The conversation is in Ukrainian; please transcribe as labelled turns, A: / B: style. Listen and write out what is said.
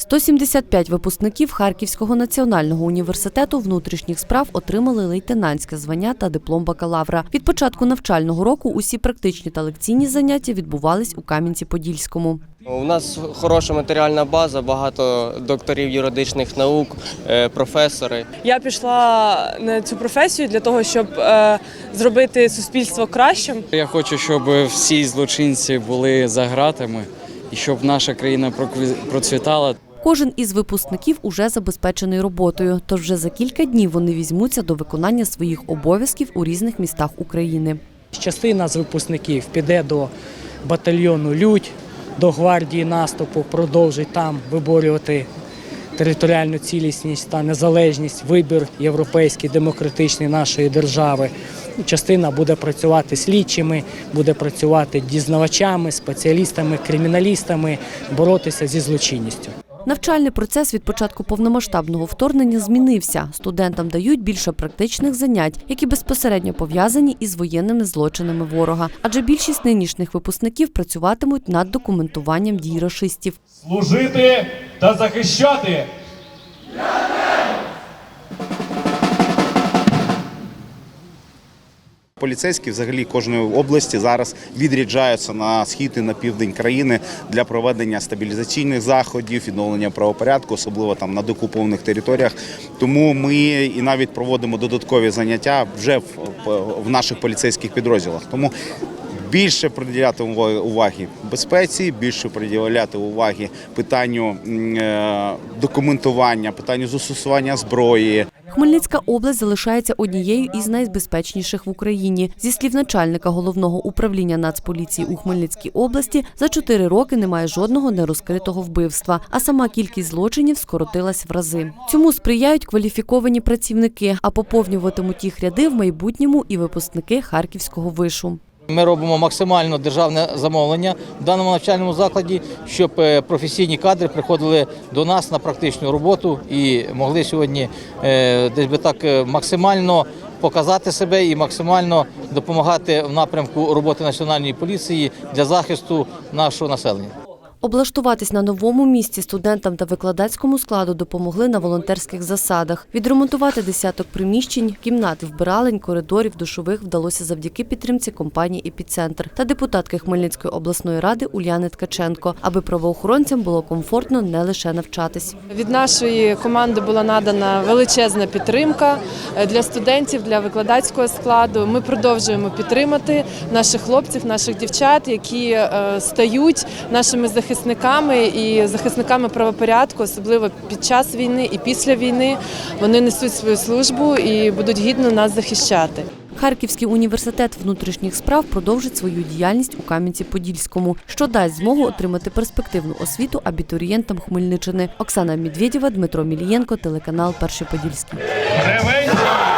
A: 175 випускників Харківського національного університету внутрішніх справ отримали лейтенантське звання та диплом бакалавра. Від початку навчального року усі практичні та лекційні заняття відбувались у Кам'янці-Подільському.
B: У нас хороша матеріальна база, багато докторів юридичних наук, е, професори.
C: Я пішла на цю професію для того, щоб е, зробити суспільство кращим.
D: Я хочу, щоб всі злочинці були за ґратами і щоб наша країна процвітала.
A: Кожен із випускників уже забезпечений роботою, тож вже за кілька днів вони візьмуться до виконання своїх обов'язків у різних містах України.
E: Частина з випускників піде до батальйону Людь, до гвардії наступу, продовжить там виборювати територіальну цілісність та незалежність, вибір європейський, демократичний нашої держави. Частина буде працювати слідчими, буде працювати дізнавачами, спеціалістами, криміналістами, боротися зі злочинністю.
A: Навчальний процес від початку повномасштабного вторгнення змінився. Студентам дають більше практичних занять, які безпосередньо пов'язані із воєнними злочинами ворога. Адже більшість нинішніх випускників працюватимуть над документуванням дій рашистів.
F: служити та захищати.
G: Поліцейські взагалі кожної області зараз відряджаються на схід і на південь країни для проведення стабілізаційних заходів, відновлення правопорядку, особливо там на докупованих територіях. Тому ми і навіть проводимо додаткові заняття вже в, наших поліцейських підрозділах. Тому більше приділяти уваги- уваги безпеці, більше приділяти уваги питанню е, документування, питанню застосування зброї.
A: Хмельницька область залишається однією із найбезпечніших в Україні. Зі слів начальника головного управління Нацполіції у Хмельницькій області, за чотири роки немає жодного нерозкритого вбивства, а сама кількість злочинів скоротилась в рази. Цьому сприяють кваліфіковані працівники, а поповнюватимуть їх ряди в майбутньому і випускники Харківського вишу.
H: Ми робимо максимально державне замовлення в даному навчальному закладі, щоб е, професійні кадри приходили до нас на практичну роботу і могли сьогодні е, десь би так е, максимально показати себе і максимально допомагати в напрямку роботи національної поліції для захисту нашого населення.
A: Облаштуватись на новому місці студентам та викладацькому складу допомогли на волонтерських засадах. Відремонтувати десяток приміщень, кімнат, вбиралень, коридорів, душових вдалося завдяки підтримці компанії «Епіцентр» та депутатки Хмельницької обласної ради Уляни Ткаченко, аби правоохоронцям було комфортно не лише навчатись.
C: Від нашої команди була надана величезна підтримка е, для студентів, для викладацького складу. Ми продовжуємо підтримати наших хлопців, наших дівчат, які е, стають нашими захисниками і захисниками правопорядку, особливо під час війни і після війни. Вони несуть свою службу і будуть гідно нас захищати.
A: Харківський університет внутрішніх справ продовжить свою діяльність у Кам'янці-Подільському, що дасть змогу отримати перспективну освіту абітурієнтам Хмельниччини. Оксана Медведєва, Дмитро Мілієнко, телеканал Перший Подільський.
F: Превенція